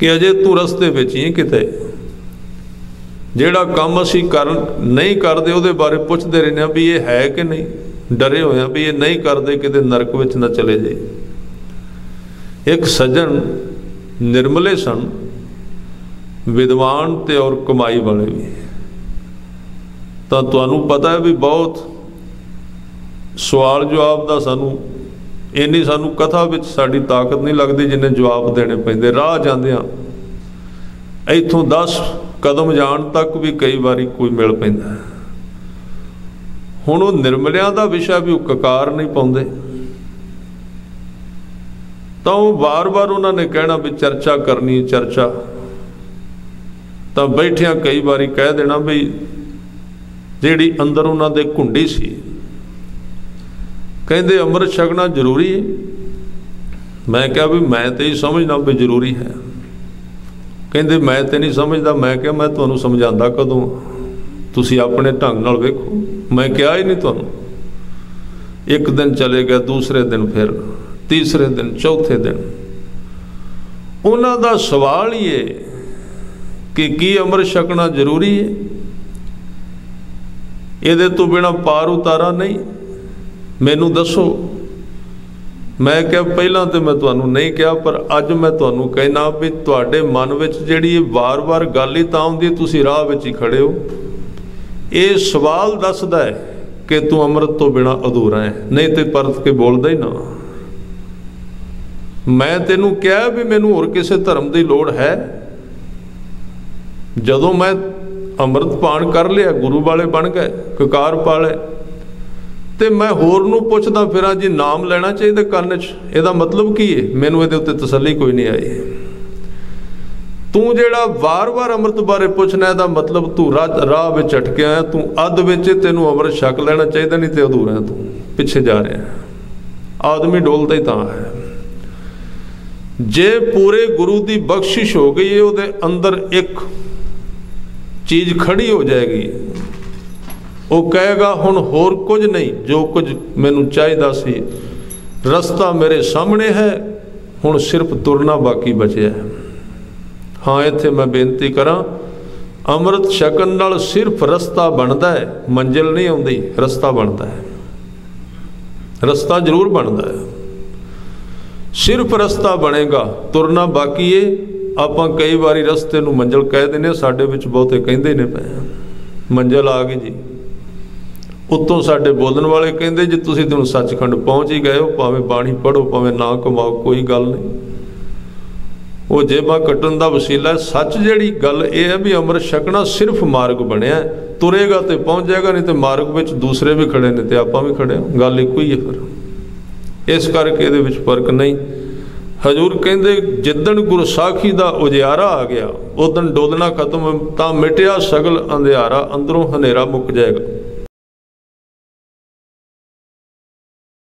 ਕਿ ਅਜੇ ਤੂੰ ਰਸਤੇ ਵਿੱਚ ਹੀ ਕਿਤੇ। ਜਿਹੜਾ ਕੰਮ ਅਸੀਂ ਕਰ ਨਹੀਂ ਕਰਦੇ, ਉਹਦੇ ਬਾਰੇ ਪੁੱਛਦੇ ਰਹਿੰਦੇ ਆ ਵੀ ਇਹ ਹੈ ਕਿ ਨਹੀਂ। ਡਰੇ ਹੋਏ ਆ ਵੀ ਇਹ ਨਹੀਂ ਕਰਦੇ, ਕਿਤੇ ਨਰਕ ਵਿੱਚ ਨਾ ਚਲੇ ਜਾਏ ਇੱਕ ਸੱਜਣ ਨਿਰਮਲੇ ਸਨ, ਵਿਦਵਾਨ ਤੇ ਔਰ ਕਮਾਈ ਵਾਲੇ ਵੀ। ਤਾਂ ਤੁਹਾਨੂੰ ਪਤਾ ਹੈ ਵੀ ਬਹੁਤ ਸਵਾਲ ਜਵਾਬ ਦਾ ਸਾਨੂੰ ਇੰਨੀ ਸਾਨੂੰ ਕਥਾ ਵਿੱਚ ਸਾਡੀ ਤਾਕਤ ਨਹੀਂ ਲੱਗਦੀ, ਜਿੰਨੇ ਜਵਾਬ ਦੇਣੇ ਪੈਂਦੇ। ਰਾਹ ਜਾਂਦਿਆਂ ਇੱਥੋਂ 10 ਕਦਮ ਜਾਣ ਤੱਕ ਵੀ ਕਈ ਵਾਰੀ ਕੋਈ ਮਿਲ ਪੈਂਦਾ ਹੁਣ ਉਹ ਨਿਰਮਲਿਆਂ ਦਾ ਵਿਸ਼ਾ ਵੀ ਉਹ ਕਕਾਰ ਨਹੀਂ ਪਾਉਂਦੇ। ਤਾਂ ਉਹ ਵਾਰ-ਵਾਰ ਉਹਨਾਂ ਨੇ ਕਹਿਣਾ ਵੀ ਚਰਚਾ ਕਰਨੀ ਹੈ, ਚਰਚਾ। ਤਾਂ ਬੈਠਿਆਂ ਕਈ ਵਾਰੀ ਕਹਿ ਦੇਣਾ ਵੀ ਜਿਹੜੀ ਅੰਦਰ ਉਹਨਾਂ ਦੇ ਘੁੰਡੀ ਸੀ ਕਹਿੰਦੇ ਅੰਮ੍ਰਿਤ ਛਕਣਾ ਜ਼ਰੂਰੀ ਹੈ। ਮੈਂ ਕਿਹਾ ਵੀ ਮੈਂ ਤੇ ਹੀ ਸਮਝਦਾ ਵੀ ਜ਼ਰੂਰੀ ਹੈ। ਕਹਿੰਦੇ ਮੈਂ ਤੇ ਨਹੀਂ ਸਮਝਦਾ। ਮੈਂ ਕਿਹਾ ਮੈਂ ਤੁਹਾਨੂੰ ਸਮਝਾਉਂਦਾ ਕਦੋਂ ਤੁਸੀਂ ਆਪਣੇ ਢੰਗ ਨਾਲ ਵੇਖੋ। ਮੈਂ ਕਿਹਾ ਹੀ ਨਹੀਂ ਤੁਹਾਨੂੰ। ਇੱਕ ਦਿਨ ਚਲੇ ਗਿਆ, ਦੂਸਰੇ ਦਿਨ ਫਿਰ, ਤੀਸਰੇ ਦਿਨ, ਚੌਥੇ ਦਿਨ। ਉਹਨਾਂ ਦਾ ਸਵਾਲ ਹੀ ਹੈ ਕਿ ਕੀ ਅੰਮ੍ਰਿਤ ਛਕਣਾ ਜ਼ਰੂਰੀ ਹੈ? ਇਹਦੇ ਤੋਂ ਬਿਨਾ ਪਾਰ ਉਤਾਰਾ ਨਹੀਂ। ਮੈਨੂੰ ਦੱਸੋ। ਮੈਂ ਕਿਹਾ ਪਹਿਲਾਂ ਤੇ ਮੈਂ ਤੁਹਾਨੂੰ ਨਹੀਂ ਕਿਹਾ, ਪਰ ਅੱਜ ਮੈਂ ਤੁਹਾਨੂੰ ਕਹਿਣਾ ਵੀ ਤੁਹਾਡੇ ਮਨ ਵਿੱਚ ਜਿਹੜੀ ਇਹ ਵਾਰ-ਵਾਰ ਗੱਲ ਹੀ ਤਾਂ ਆਉਂਦੀ ਤੁਸੀਂ ਰਾਹ ਵਿੱਚ ਹੀ ਖੜੇ ਹੋ। ਇਹ ਸਵਾਲ ਦੱਸਦਾ ਹੈ ਕਿ ਤੂੰ ਅੰਮ੍ਰਿਤ ਤੋਂ ਬਿਨਾ ਅਧੂਰਾ ਹੈ। ਨਹੀਂ ਤੇ ਪਰਤ ਕੇ ਬੋਲਦਾ ਹੀ ਨਾ। ਮੈਂ ਤੈਨੂੰ ਕਿਹਾ ਵੀ ਮੈਨੂੰ ਹੋਰ ਕਿਸੇ ਧਰਮ ਦੀ ਲੋੜ ਹੈ। ਜਦੋਂ ਮੈਂ ਅੰਮ੍ਰਿਤ ਪਾਣ ਕਰ ਲਿਆ, ਗੁਰੂ ਵਾਲੇ ਬਣ ਗਏ, ਕਕਾਰ ਪਾਲੇ ਤੇ ਮੈਂ ਹੋਰ ਨੂੰ ਪੁੱਛਦਾ ਫਿਰਾਂ ਜੀ, ਨਾਮ ਲੈਣਾ ਚਾਹੀਦਾ ਕੰਨ 'ਚ? ਇਹਦਾ ਮਤਲਬ ਕੀ ਹੈ ਮੈਨੂੰ ਇਹਦੇ ਉੱਤੇ ਤਸੱਲੀ ਕੋਈ ਨਹੀਂ ਆਈ। ਤੂੰ ਜਿਹੜਾ ਵਾਰ-ਵਾਰ ਅੰਮ੍ਰਿਤ ਬਾਰੇ ਪੁੱਛਣਾ, ਇਹਦਾ ਮਤਲਬ ਤੂੰ ਰਾਹ ਵਿੱਚ ਅਟਕਿਆ ਤੂੰ ਅੱਧ ਵਿੱਚ ਤੈਨੂੰ ਅੰਮ੍ਰਿਤ ਛਕ ਲੈਣਾ ਚਾਹੀਦਾ ਨਹੀਂ ਤੇ ਅਧੂਰਾ ਤੂੰ, ਪਿੱਛੇ ਜਾ ਰਿਹਾ ਆਦਮੀ ਡੋਲਦਾ ਹੀ ਤਾਂ ਹੈ। ਜੇ ਪੂਰੇ ਗੁਰੂ ਦੀ ਬਖਸ਼ਿਸ਼ ਹੋ ਗਈ ਹੈ ਉਹਦੇ ਅੰਦਰ ਇੱਕ ਚੀਜ਼ ਖੜੀ ਹੋ ਜਾਏਗੀ। ਉਹ ਕਹੇਗਾ, ਹੁਣ ਹੋਰ ਕੁਝ ਨਹੀਂ, ਜੋ ਕੁਝ ਮੈਨੂੰ ਚਾਹੀਦਾ ਸੀ। ਰਸਤਾ ਮੇਰੇ ਸਾਹਮਣੇ ਹੈ, ਹੁਣ ਸਿਰਫ ਤੁਰਨਾ ਬਾਕੀ ਬਚਿਆ ਹੈ। ਹਾਂ, ਇੱਥੇ ਮੈਂ ਬੇਨਤੀ ਕਰਾਂ, ਅੰਮ੍ਰਿਤ ਛਕਣ ਨਾਲ ਸਿਰਫ ਰਸਤਾ ਬਣਦਾ ਹੈ, ਮੰਜ਼ਿਲ ਨਹੀਂ ਆਉਂਦੀ, ਰਸਤਾ ਬਣਦਾ ਹੈ। ਰਸਤਾ ਜ਼ਰੂਰ ਬਣਦਾ ਹੈ। ਸਿਰਫ ਰਸਤਾ ਬਣੇਗਾ, ਤੁਰਨਾ ਬਾਕੀ ਏ। ਆਪਾਂ ਕਈ ਵਾਰੀ ਰਸਤੇ ਨੂੰ ਮੰਜ਼ਿਲ ਕਹਿ ਦਿੰਦੇ ਸਾਡੇ ਵਿੱਚ ਬਹੁਤੇ ਕਹਿੰਦੇ ਨੇ ਪਏ ਮੰਜ਼ਿਲ ਆ ਗਈ ਜੀ। ਉੱਤੋਂ ਸਾਡੇ ਬੋਲਣ ਵਾਲੇ ਕਹਿੰਦੇ ਜੇ ਤੁਸੀਂ ਤੈਨੂੰ ਸੱਚਖੰਡ ਪਹੁੰਚ ਹੀ ਗਏ ਹੋ, ਭਾਵੇਂ ਬਾਣੀ ਪੜੋ ਭਾਵੇਂ ਨਾ ਕਮਾਓ, ਕੋਈ ਗੱਲ ਨਹੀਂ। ਉਹ ਜੇਬਾਂ ਕੱਟਣ ਦਾ ਵਸੀਲਾ ਸੱਚ ਜਿਹੜੀ ਗੱਲ ਇਹ ਹੈ ਵੀ ਅੰਮ੍ਰਿਤ ਛਕਣਾ ਸਿਰਫ ਮਾਰਗ ਬਣਿਆ ਤੁਰੇਗਾ ਤੇ ਪਹੁੰਚ ਜਾਏਗਾ, ਨਹੀਂ ਤੇ ਮਾਰਗ ਵਿੱਚ ਦੂਸਰੇ ਵੀ ਖੜੇ ਨੇ ਤੇ ਆਪਾਂ ਵੀ ਖੜੇ ਹਾਂ। ਗੱਲ ਇੱਕੋ ਹੀ ਹੈ ਫਿਰ। ਇਸ ਕਰਕੇ ਇਹਦੇ ਵਿੱਚ ਫ਼ਰਕ ਨਹੀਂ। ਹਜੂਰ ਕਹਿੰਦੇ, ਜਿੱਦਣ ਗੁਰਸਾਖੀ ਦਾ ਉਜਿਆਰਾ ਆ ਗਿਆ, ਉਦੋਂ ਡੋਲਣਾ ਖਤਮ ਤਾਂ ਮਿਟਿਆ ਸਗਲ ਅੰਧਿਆਰਾ, ਅੰਦਰੋਂ ਹਨੇਰਾ ਮੁੱਕ ਜਾਏਗਾ।